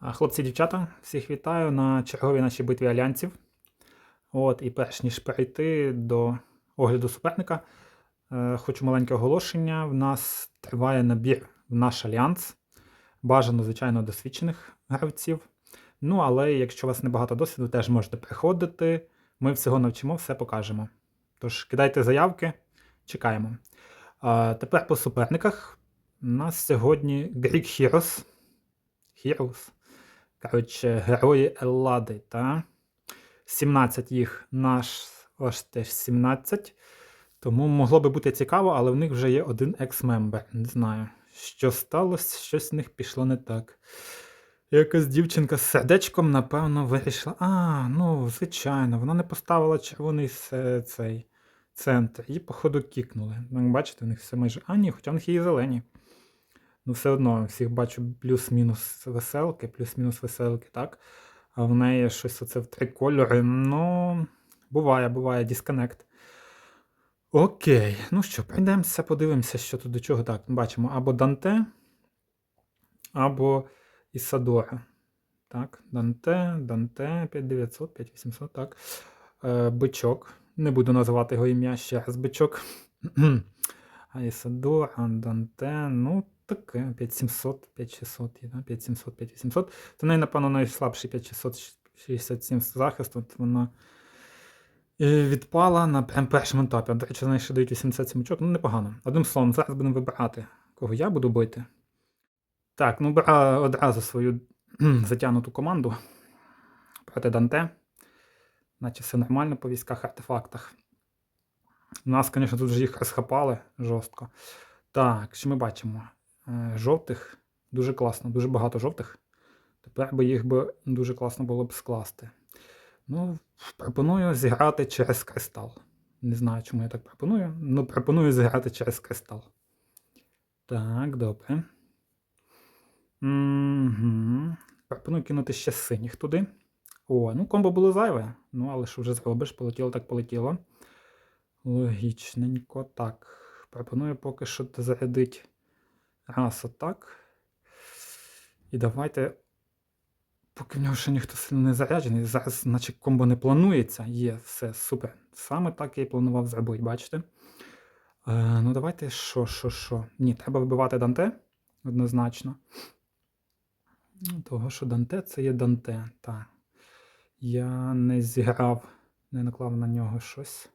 Хлопці, дівчата, всіх вітаю на черговій нашій битві альянсів. От, і перш ніж перейти до огляду суперника, е, хочу маленьке оголошення. В нас триває набір в наш альянс. Бажано, звичайно, досвідчених гравців. Ну, але якщо у вас небагато досвіду, теж можете приходити. Ми всього навчимо, все покажемо. Тож кидайте заявки, чекаємо. А, тепер по суперниках. У нас сьогодні Greek Heroes. Heroes. Коротше, герої Еллади, та 17 їх наш аж теж 17. Тому могло би бути цікаво, але в них вже є один екс-мембер. Не знаю, що сталося, щось в них пішло не так. Якась дівчинка з сердечком, напевно, вирішила. А, ну, звичайно, вона не поставила червоний цей центр. Її, походу, кікнули. Ну, бачите, в них все майже. А, ні, хоча в них є і зелені. Ну, все одно, всіх бачу плюс-мінус веселки, плюс-мінус веселки, так? А в неї щось оце в три кольори. Ну, буває, буває, дисконект. Окей, ну що, пройдемося, подивимося, що тут до чого. Так, бачимо або Данте, або Ісадора. Так, Данте, Данте, 5900, 5800, так. Е, бичок. Не буду називати його ім'я ще раз бичок. А Ісадора, Данте, ну, таке, 5700, 5600, є, 5700, 5800. Це неї, напевно, найслабший 5667 захист. От вона е, відпала на першому етапі. До речі, знайшли дають 87 очок, ну непогано. Одним словом, зараз будемо вибирати, кого я буду бити. Так, ну одразу свою затягнуту команду проти Данте. Наче все нормально по військах артефактах. У нас, звісно, тут вже їх розхапали жорстко. Так, що ми бачимо? Е, Жовтих дуже класно, дуже багато жовтих. Тепер би їх би дуже класно було б скласти. Ну, пропоную зіграти через кристал. Не знаю, чому я так пропоную. Ну, пропоную зіграти через кристал. Так, добре. Угу. Пропоную кинути ще синіх туди. О, ну комбо було зайве. Ну, але що вже зробиш, полетіло так полетіло. Логічненько. Так. Пропоную поки що зарядити раз отак. І давайте. Поки в нього ще ніхто сильно не заряджений. Зараз, наче комбо не планується. Є, все, супер. Саме так я і планував зробити, бачите? Е, ну, давайте що, що, що. Ні, треба вибивати Данте однозначно. Ну, Того, що Данте це є Данте. Так. Я не зіграв, не наклав на нього щось.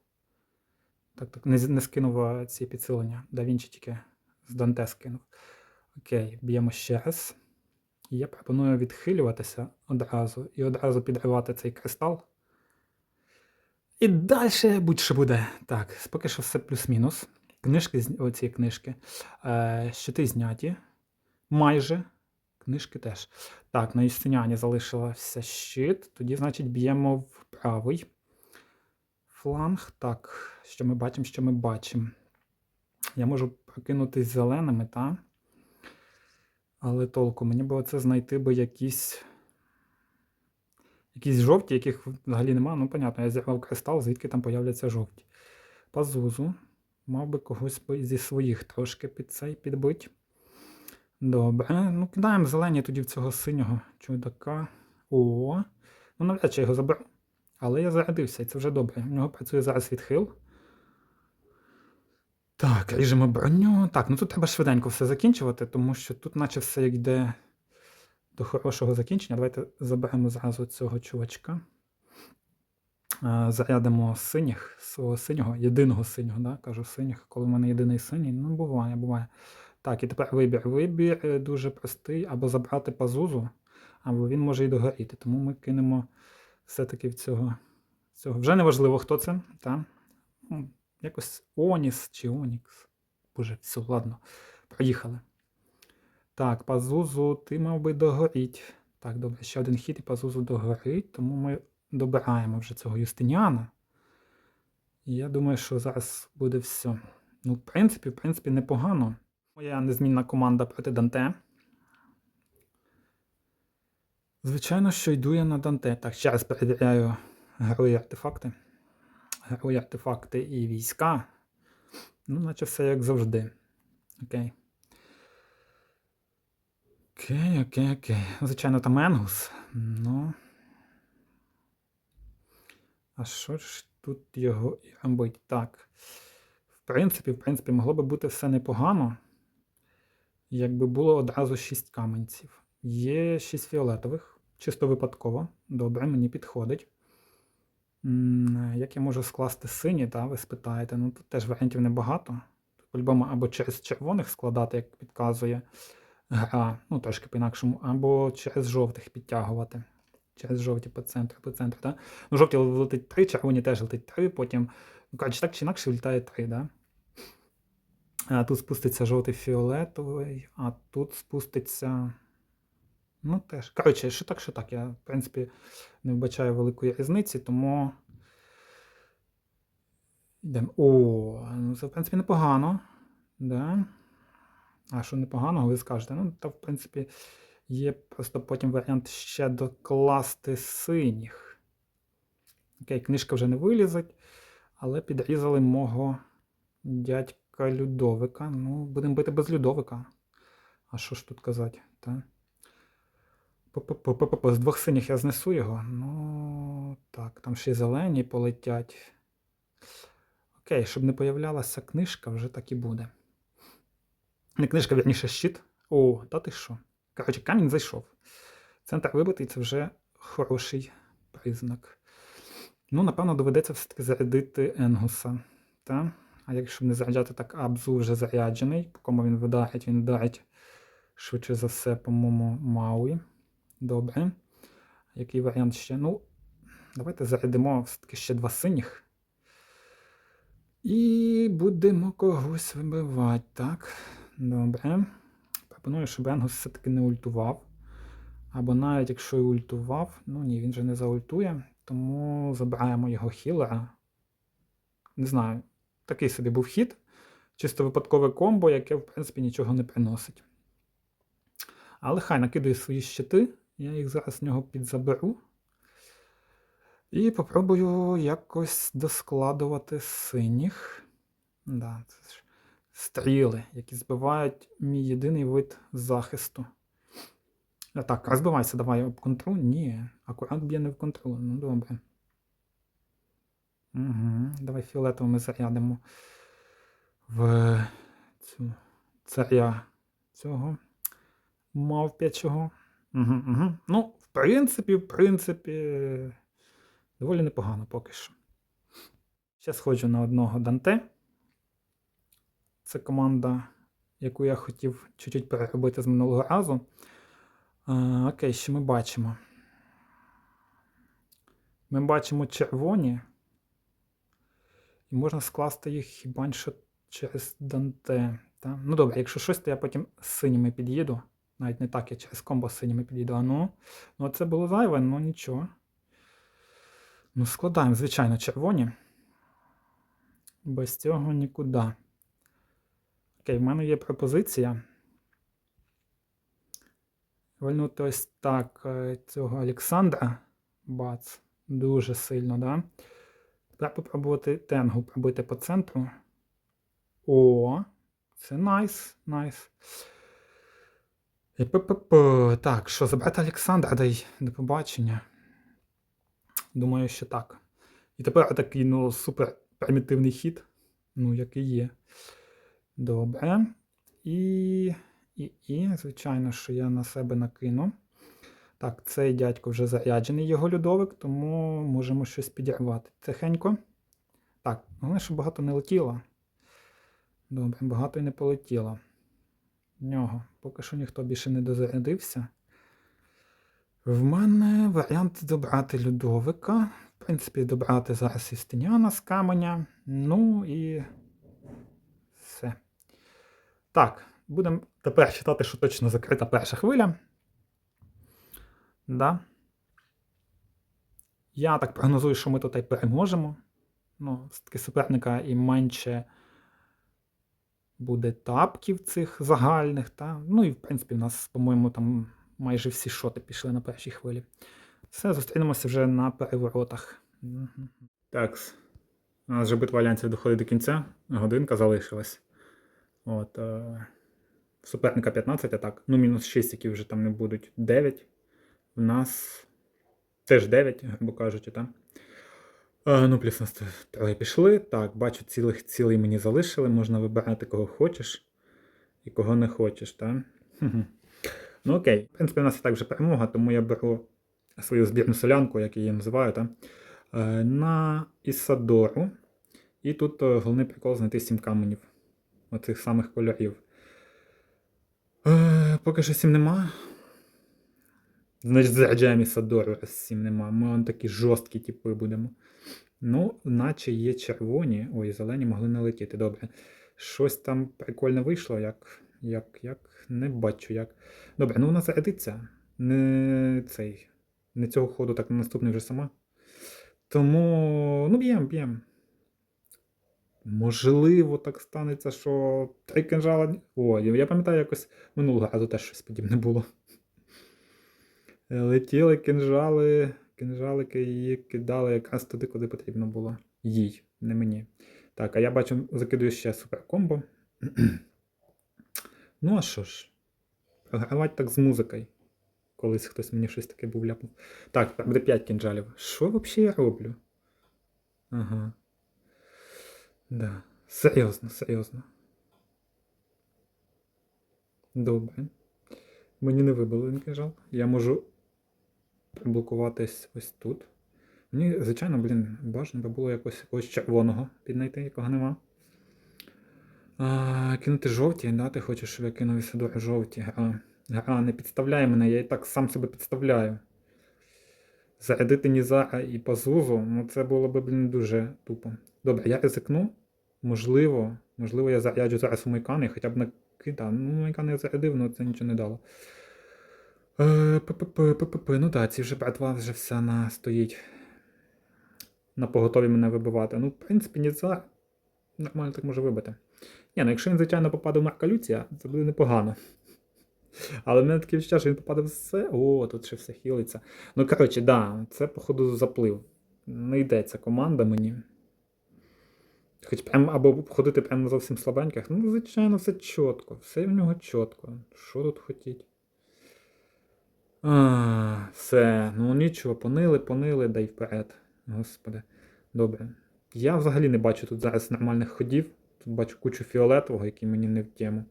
Так, так, не, не скинув е, ці підсилення. Да Вінчі тільки з Данте скинув. Окей, б'ємо ще раз. Я пропоную відхилюватися одразу і одразу підривати цей кристал. І далі будь-що буде. Так, поки що все плюс-мінус. Книжки, оці книжки. Е, щити зняті. Майже. Книжки теж. Так, на Юстиніані залишився щит. Тоді, значить, б'ємо в правий фланг. Так, що ми бачимо, що ми бачимо. Я можу прокинутись зеленими, так? Але толку, мені було це знайти би якісь. Якісь жовті, яких взагалі немає. Ну, понятно, я зірвав кристал, звідки там появляться жовті. Пазузу. Мав би когось зі своїх трошки під цей підбить. Добре. Ну, кидаємо зелені тоді в цього синього чудака. О. Ну, навряд чи я його заберу. Але я зарядився, і це вже добре. У нього працює зараз відхил. Так, ріжемо броню. Так, ну тут треба швиденько все закінчувати, тому що тут, наче все йде до хорошого закінчення. Давайте заберемо зразу цього чувачка. Зарядимо синіх, свого синього, єдиного синього, да? кажу синіх, коли в мене єдиний синій. Ну, буває, буває. Так, і тепер вибір. Вибір е, дуже простий, або забрати пазузу, або він може і догоріти. Тому ми кинемо все-таки в цього. цього. Вже не важливо, хто це. Та? Якось Оніс чи Онікс. Боже, все, ладно. Проїхали. Так, пазузу ти мав би догоріть. Так, добре, ще один хід і пазузу догорить, тому ми добираємо вже цього Юстиніана. Я думаю, що зараз буде все. Ну, в принципі, в принципі, непогано. Моя незмінна команда проти Данте. Звичайно, що йду я на Данте. Так, ще раз перевіряю герої артефакти. Герої артефакти і війська. Ну, наче все як завжди. Окей. Окей, окей, окей. Звичайно, там Енгус. Ну. А що ж тут його робить? Так. В принципі, в принципі, могло би бути все непогано. Якби було одразу 6 каменців. Є 6 фіолетових, чисто випадково. Добре, мені підходить. Як я можу скласти сині, та, ви спитаєте. Ну тут теж варіантів небагато. По-любому або через червоних складати, як підказує гра, ну трошки по-інакшому, або через жовтих підтягувати. Через жовті по центру, по центру, так? Ну, жовті летить 3, червоні теж летить 3, потім, ну, коротше, так чи інакше влітає 3, да? А тут спуститься жовтий фіолетовий, а тут спуститься. Ну, теж. Коротше, що так, що так. Я, в принципі, не вбачаю великої різниці, тому. Йдемо. О, ну це, в принципі, непогано. Да? А що непоганого, ви скажете? Ну, та, в принципі, є просто потім варіант ще докласти синіх. Окей, книжка вже не вилізить, але підрізали мого дядька Людовика. Ну, будемо бити без Людовика. А що ж тут казати? Та? По-по-по-по-по. З двох синіх я знесу його. Ну, так, там ще й зелені полетять. Окей, щоб не появлялася книжка, вже так і буде. Не книжка, вірніше, щит. О, та ти що? Коротше, камінь зайшов. Центр вибитий це вже хороший признак. Ну, напевно, доведеться все-таки зарядити Енгуса. Та? А якщо не заряджати, так Абзу вже заряджений. По кому він вдарить, він вдарить швидше за все, по-моєму, Мауї. Добре. Який варіант ще? Ну, давайте зарядимо все-таки ще два синіх. І будемо когось вибивати, так? Добре. Пропоную, щоб Енгус все-таки не ультував. Або навіть якщо і ультував, ну ні, він же не заультує, тому забираємо його хілера. Не знаю, такий собі був хід. Чисто випадкове комбо, яке, в принципі, нічого не приносить. Але хай накидує свої щити, я їх зараз з нього підзаберу. І попробую якось доскладувати синіх. Да, це ж стріли, які збивають мій єдиний вид захисту. А так, розбивайся, давай об контру. Ні, акурат б'є не в контру. Ну добре. Угу. Давай фіолетовими зарядимо в цю царя цього мавпячого. Угу, угу. Ну, в принципі, в принципі, доволі непогано поки що. Ще сходжу на одного Данте. Це команда, яку я хотів чуть-чуть переробити з минулого разу. А, окей, що ми бачимо? Ми бачимо червоні. І можна скласти їх хіба що через Данте. Та? Ну добре, якщо щось, то я потім з синіми під'їду. Навіть не так, я через комбо з синіми під'їду. А ну, ну це було зайве, ну нічого. Ну, складаємо, звичайно, червоні. Без цього нікуди. Окей, в мене є пропозиція. Вальнути ось так е, цього Олександра. Бац. Дуже сильно, да? Треба попробувати тенгу пробити по центру. О, це найс, найс. І п-п-п. Так, що, забрати Олександра, дай до побачення. Думаю, що так. І тепер такий, ну, супер примітивний хід. Ну, який є. Добре. І, і, і, звичайно, що я на себе накину. Так, цей дядько вже заряджений його льодовик, тому можемо щось підірвати. Тихенько. Так, головне, щоб багато не летіло. Добре, багато і не полетіло. Нього поки що ніхто більше не дозарядився. В мене варіант добрати Людовика. В принципі, добрати зараз Істиняна з каменя. Ну і все. Так, будемо тепер читати, що точно закрита перша хвиля. Да. Я так прогнозую, що ми тут і переможемо. Ну, все-таки суперника і менше буде тапків цих загальних. Та? Ну і, в принципі, в нас, по-моєму, там майже всі шоти пішли на першій хвилі. Все, зустрінемося вже на переворотах. Так, у нас вже битва альянсів доходить до кінця, годинка залишилась. От, е, суперника 15 атак. Ну, мінус 6, які вже там не будуть. 9. В нас теж 9, грубо кажучи, так? А, ну, плюс у нас троє пішли. Так, бачу, цілих цілий мені залишили. Можна вибирати, кого хочеш і кого не хочеш, так? Ну окей. В принципі, у нас і так вже перемога, тому я беру свою збірну солянку, як її називаю, так? Е, на Ісадору. І тут е, головний прикол знайти 7 каменів. Оцих самих кольорів. Е, поки що 7 нема. Значить, заряджаємо Ісадору, раз 7 нема. Ми он такі жорсткі типи будемо. Ну, наче є червоні. Ой, зелені могли не летіти. Добре. Щось там прикольне вийшло, як. Як, як, не бачу як. Добре, ну вона зарядиться. Не цей. Не цього ходу, так на наступний вже сама. Тому, ну, б'єм, б'єм. Можливо, так станеться, що три кинжала. О, я пам'ятаю, якось минулого разу теж щось подібне було. Летіли кинжали, кинжалики її кидали якраз туди, куди потрібно було. Їй, не мені. Так, а я бачу, закидую ще суперкомбо. ну, а що ж? Програвати так з музикою. Колись хтось мені щось таке був ляпнув. Так, буде 5 кінжалів. Що взагалі я роблю? Ага. Да. Серйозно, серйозно. Добре. Мені не вибило він кінжал. Я можу приблокуватись ось тут. Мені, звичайно, блін, бажано би було якось якогось червоного піднайти, якого нема. А, кинути жовті, да, ти хочеш, щоб я кинув Ісидору жовті. Гра. Гра не підставляє мене, я і так сам себе підставляю. Зарядити Нізара і Пазузу, ну це було б, блін, дуже тупо. Добре, я ризикну. Можливо, можливо, я заряджу зараз у майкани, хоча б накидав. Ну, майкани я зарядив, але це нічого не дало. Е, ППП, ППП, ну так, ці вже братва вже вся на стоїть. На поготові мене вибивати. Ну, в принципі, Нізар нормально так може вибити. Ні, ну якщо він, звичайно, попаде в Марка Люція, це буде непогано. Але в мене таке відчуття, що він попаде в все. О, тут ще все хілиться. Ну, коротше, да, це, походу, заплив. Не йдеться команда мені. Хоч прям або ходити прямо на зовсім слабеньких. Ну, звичайно, все чітко. Все в нього чітко. Що тут хотіть? А, все. Ну нічого, понили, понили, дай вперед. Господи. Добре. Я взагалі не бачу тут зараз нормальних ходів. Тут бачу кучу фіолетового, який мені не в тему.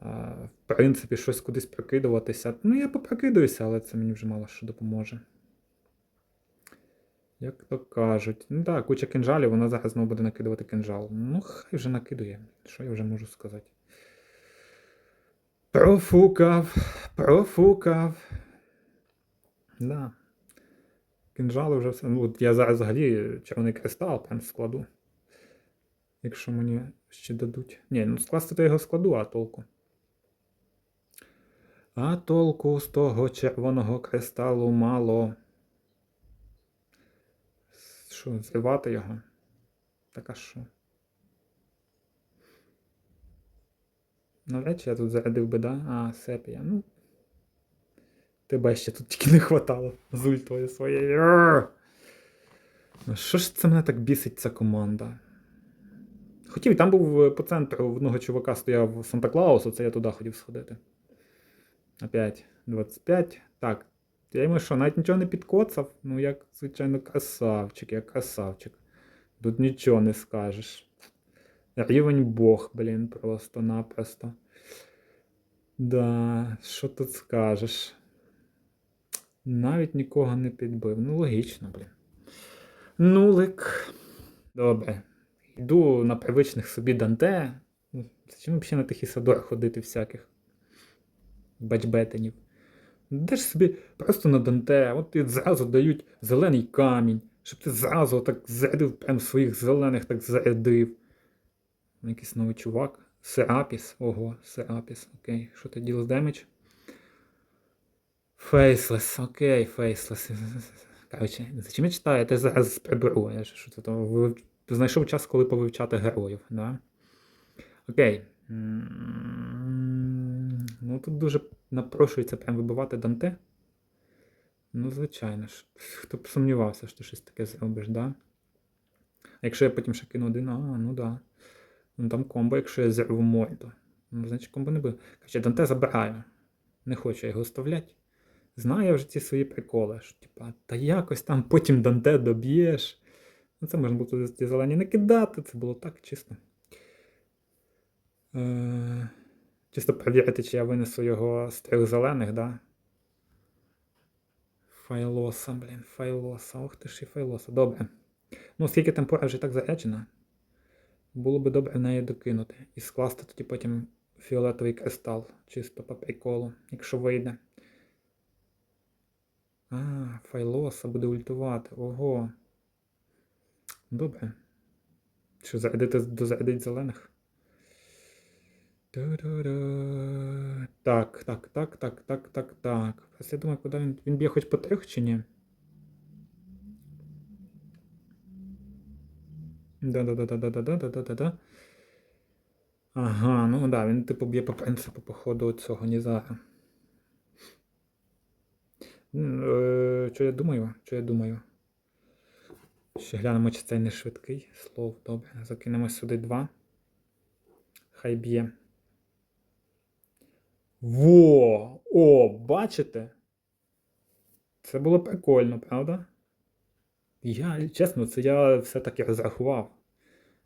В принципі, щось кудись прокидуватися. Ну, я попрокидуюся, але це мені вже мало що допоможе. Як то кажуть. Ну так, куча кинжалів, вона зараз знову буде накидувати кинжал. Ну, хай вже накидує. Що я вже можу сказати? Профукав, профукав. Да. Кинжали вже все. Ну, от я зараз взагалі червоний кристал прям складу. Якщо мені ще дадуть. Ні, ну скласти то його складу, а толку. А толку з того червоного кристалу мало. Що, зривати його? Так що? Навряд чи я тут зарядив би, да? А, сепія. Ну. Тебе ще тут тільки не хватало з ультою своєю. Ну що ж це мене так бісить ця команда? Хотів, там був е, по центру в одного чувака стояв Санта Клаус, оце я туди хотів сходити. Опять 25. Так. Я йому що, навіть нічого не підкоцав? Ну, як, звичайно, красавчик, як красавчик. Тут нічого не скажеш. Рівень Бог, блін, просто-напросто. Да, що тут скажеш? Навіть нікого не підбив. Ну, логічно, блін. Нулик. Добре. Йду на привичних собі Данте. Зачем взагалі на тих Ісадор ходити всяких бачбетенів? Де ж собі просто на Данте, от ти зразу дають зелений камінь, щоб ти зразу так зарядив, прям своїх зелених так зарядив. Якийсь новий чувак. Серапіс. Ого, Серапіс. Окей. Що ти діло з демедж? Фейслес, окей, фейслес. Коротше, зачем я читаю? Я те зараз приберу. Я що це там знайшов час, коли повивчати героїв, да? Окей. Ну тут дуже напрошується прям вибивати Данте. Ну, звичайно ж. Хто б сумнівався, що ти щось таке зробиш, да? А якщо я потім ще кину один, а, ну да. Ну там комбо, якщо я зірву морду. Ну, значить, комбо не буде. Каже, Данте забираю. Не хочу його оставляти. Знаю вже ці свої приколи. Що, типа, та якось там потім Данте доб'єш. Ну, це можна було ті зелені не кидати, це було так чисто. Е, чисто перевірити, чи я винесу його з трьох зелених, да? Файлоса, блін, файлоса. Ох ти ж і файлоса. Добре. Ну, оскільки темпора вже так заряджена, було би добре неї докинути. І скласти тоді потім фіолетовий кристал, чисто по приколу, якщо вийде. А, файлоса буде ультувати. Ого. Добре. Що зарядити дозарядить зелених? Так, так, так, так, так, так, так. Просто я думаю, куди він. Він б'є хоч по трьох чи ні? Да-да-да-да-да-да-да-да-да. Ага, ну да, він типу б'є по принципу походу цього Нізара. Е, Що я думаю? Що я думаю? Ще глянемо, чи цей не швидкий. Слов, добре. Закинемо сюди два. Хай б'є. Во! О, бачите? Це було прикольно, правда? Я, чесно, це я все-таки розрахував.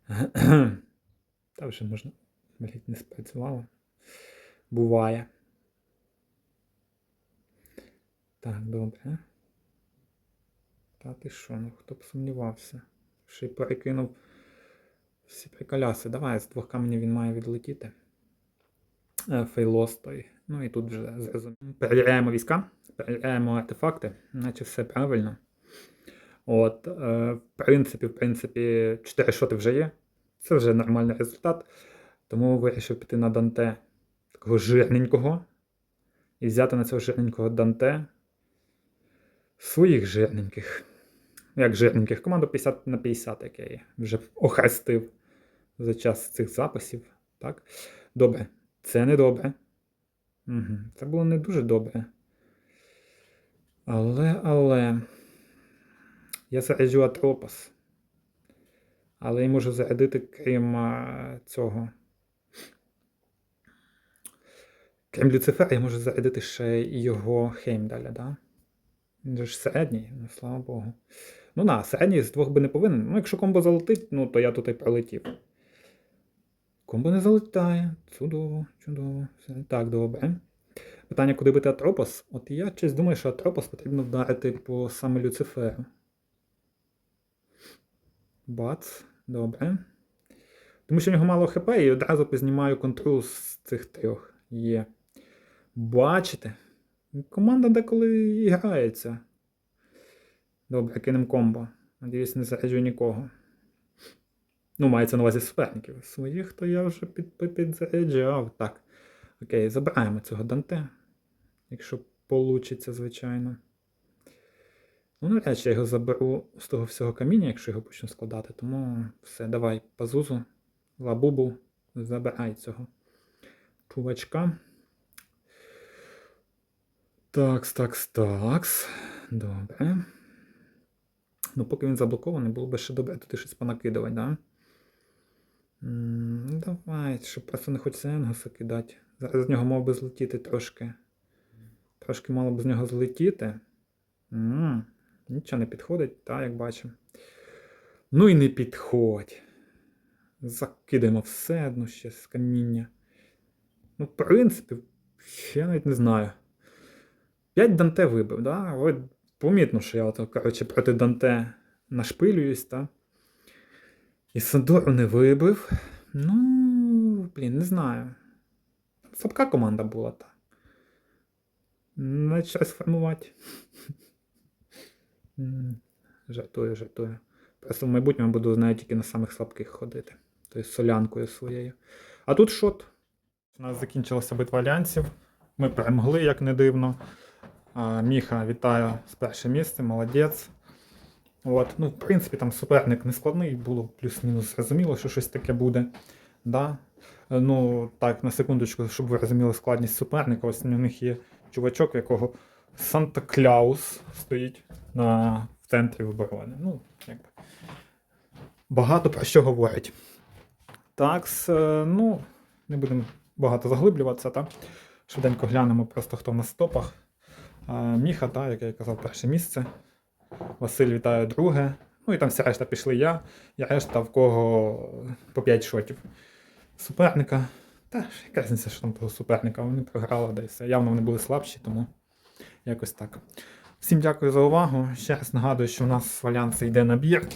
Та вже можна. Не спрацювало. Буває. Так, добре. Та ти що, ну хто б сумнівався? Ще й перекинув всі приколяси. Давай, з двох каменів він має відлетіти. Е, Фейлос той. Ну і тут вже зрозуміло. Перевіряємо війська, перевіряємо артефакти, наче все правильно. От, е, в принципі, в принципі, 4 шоти вже є. Це вже нормальний результат. Тому вирішив піти на Данте такого жирненького. І взяти на цього жирненького Данте своїх жирненьких. Як жирненьких, команду 50 на 50, як я вже охрестив за час цих записів. Так? Добре. Це не добре. Угу. Це було не дуже добре. Але, але. Я заряджу Атропос. Але я можу зарядити, крім цього. Крім Люцифера, я можу зарядити ще його Хеймдаля, да? Він ж середній, ну слава Богу. Ну на, середній з двох би не повинен. Ну, якщо комбо залетить, ну то я тут і пролетів. Комбо не залетає. Чудово, чудово. Все так, добре. Питання, куди бити Атропос? От я щось думаю, що Атропос потрібно вдарити по саме Люциферу. Бац, добре. Тому що в нього мало хп і одразу познімаю контрол з цих трьох. Є. Бачите? Команда деколи і грається. Добре, кинемо комбо. Надіюсь, не заряджу нікого. Ну, мається на увазі суперників. Своїх то я вже під, під- підзаряджав. Так. Окей, забираємо цього Данте. Якщо получиться, звичайно. Ну, навряд чи я його заберу з того всього каміння, якщо його почну складати. Тому все, давай, пазузу, лабубу, забирай цього чувачка. Такс, такс, такс. Добре. Ну, поки він заблокований, було б ще добре туди щось понакидувати, да? М, Ну, давай, щоб просто не хочеться Енгоса кидати. Зараз з нього мав би злетіти трошки. Трошки мало б з нього злетіти. М, Нічого не підходить, так, як бачимо. Ну і не підходь. Закидаємо все одно ще з каміння. Ну, в принципі, я навіть не знаю. 5 Данте вибив, да? От помітно, що я от, коротше, проти Данте нашпилююсь, так? І Сандору не вибив. Ну, блін, не знаю. Слабка команда була, так. Не час формувати. Жартую, жартую. Просто в майбутньому буду з тільки на самих слабких ходити. Тобто солянкою своєю. А тут шот. У нас закінчилася битва альянсів. Ми перемогли, як не дивно. Міха, вітаю з першим місцем, молодець. От, ну, в принципі, там суперник не складний, було плюс-мінус зрозуміло, що щось таке буде. Да? Ну, так, на секундочку, щоб ви розуміли складність суперника, ось у них є чувачок, в якого Санта-Кляус стоїть на, в центрі оборони. Ну, якби. Багато про що говорить. Так, е, ну, не будемо багато заглиблюватися, та швиденько глянемо просто хто на стопах. Е, Міха, та, як я казав, перше місце. Василь вітає друге. Ну і там вся решта пішли я, і решта в кого по 5 шотів. Суперника. Та яка різниця, що там того суперника. Вони програли десь. Явно вони були слабші, тому якось так. Всім дякую за увагу. Ще раз нагадую, що у нас в Альянсі йде набір.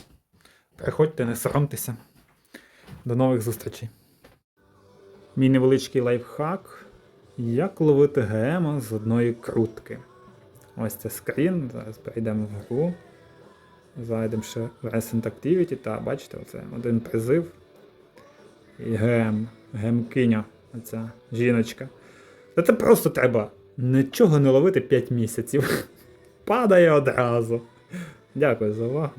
Приходьте, не соромтеся. До нових зустрічей. Мій невеличкий лайфхак. Як ловити ГМ з одної крутки. Ось це скрін. Зараз перейдемо в гру. Зайдемо ще в Recent Activity. Та бачите, оце один призив. І ГМ. Гемкиня. Оця жіночка. Та це просто треба нічого не ловити 5 місяців. Падає одразу. Дякую за увагу.